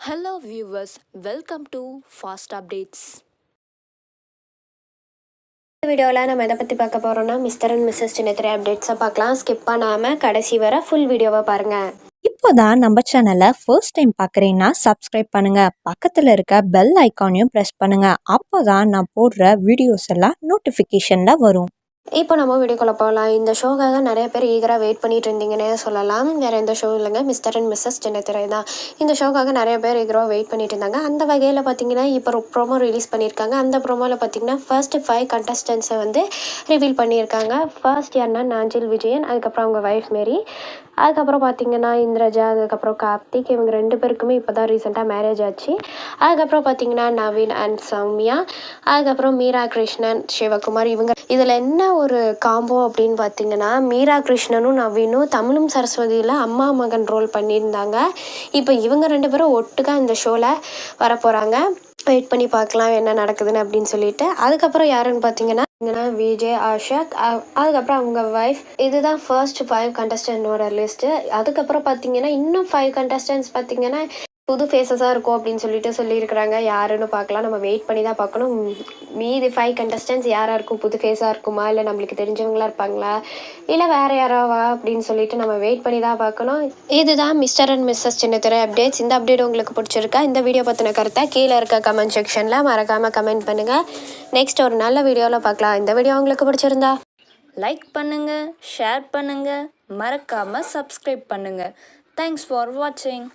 Hello viewers, welcome to Fast Updates. இந்த வீடியோவில் நம்ம எதை பற்றி பார்க்க போகிறோம்னா மிஸ்டர் அண்ட் மிஸ்ஸஸ் சின்னத்திரை அப்டேட்ஸை பார்க்கலாம். ஸ்கிப் பண்ணாமல் கடைசி வரை ஃபுல் வீடியோவை பாருங்கள் இப்போதான் நம்ம சேனலை ஃபர்ஸ்ட் டைம் பார்க்குறீங்கன்னா சப்ஸ்கிரைப் பண்ணுங்க. பக்கத்தில் இருக்க பெல் ஐக்கானையும் ப்ரெஸ் பண்ணுங்க. அப்போதான் நான் போடுற வீடியோஸ் எல்லாம் நோட்டிஃபிகேஷனில் வரும். இப்போ நம்ம வீடியோக்குள்ளே போகலாம். இந்த ஷோக்காக நிறைய பேர் ஈகராக வெயிட் பண்ணிட்டு இருந்தீங்கன்னே சொல்லலாம். வேறு எந்த ஷோ இல்லைங்க. மிஸ்டர் அண்ட் மிஸ்ஸஸ் சின்னத்திரை தான். இந்த ஷோக்காக நிறைய பேர் ஈகராக வெயிட் பண்ணிட்டு இருந்தாங்க. அந்த வகையில் பார்த்தீங்கன்னா இப்போ ப்ரோமோ ரிலீஸ் பண்ணியிருக்காங்க. அந்த ப்ரோமோவில் பார்த்தீங்கன்னா ஃபர்ஸ்ட் ஃபைவ் கண்டஸ்டன்ஸை வந்து ரிவீல் பண்ணியிருக்காங்க. ஃபர்ஸ்ட் யாருன்னா நாஞ்சில் விஜயன் அதுக்கப்புறம் அவங்க ஒய்ஃப் மேரி. அதுக்கப்புறம் பார்த்தீங்கன்னா இந்திரஜா அதுக்கப்புறம் கார்த்திக். இவங்க ரெண்டு பேருக்குமே இப்போ தான் ரீசெண்டாக மேரேஜ் ஆச்சு. அதுக்கப்புறம் பார்த்தீங்கன்னா நவீன் அண்ட் சௌமியா. அதுக்கப்புறம் மீரா கிருஷ்ணன் சிவகுமார் இவங்க. இதில் என்ன ஒரு காம்போ அப்படின்னு பார்த்தீங்கன்னா மீரா கிருஷ்ணனும் நவீனும் தமிழும் சரஸ்வதியில் அம்மா மகன் ரோல் பண்ணியிருந்தாங்க. இப்போ இவங்க ரெண்டு பேரும் ஒட்டுக்கா இந்த ஷோவில் வரப்போகிறாங்க வெயிட் பண்ணி பார்க்கலாம் என்ன நடக்குதுன்னு அப்படின்னு சொல்லிட்டு. அதுக்கப்புறம் யாருன்னு பார்த்தீங்கன்னா விஜய் ஆஷாக் அதுக்கப்புறம் அவங்க ஒய்ஃப் இதுதான் ஃபர்ஸ்ட் ஃபைவ் கண்டஸ்டன்டோட லிஸ்ட்டு அதுக்கப்புறம் பார்த்தீங்கன்னா இன்னும் ஃபைவ் கண்டஸ்டன்ஸ் பார்த்தீங்கன்னா புது ஃபேஸஸாக இருக்கும் அப்படின்னு சொல்லிட்டு சொல்லியிருக்கிறாங்க. யாருன்னு பார்க்கலாம். நம்ம வெயிட் பண்ணி தான் பார்க்கணும். மீதி ஃபைவ் கண்டஸ்டன்ஸ் யாராக இருக்கும்? புது ஃபேஸாக இருக்குமா? இல்லை நம்மளுக்கு தெரிஞ்சவங்களா இருப்பாங்களா? இல்லை வேறு யாராவா? அப்படின்னு சொல்லிட்டு நம்ம வெயிட் பண்ணி தான் பார்க்கணும். இதுதான் mister and missus Chinnathurai updates இந்த அப்டேட் உங்களுக்கு பிடிச்சிருக்கா? இந்த வீடியோ பற்றின கருத்தை கீழே இருக்க கமெண்ட் செக்ஷனில் மறக்காமல் கமெண்ட் பண்ணுங்கள் நெக்ஸ்ட் ஒரு நல்ல வீடியோவில் பார்க்கலாம். இந்த வீடியோ உங்களுக்கு பிடிச்சிருந்தா லைக் பண்ணுங்கள் ஷேர் பண்ணுங்கள் மறக்காமல் சப்ஸ்கிரைப் பண்ணுங்கள் தேங்க்ஸ் ஃபார் வாட்சிங்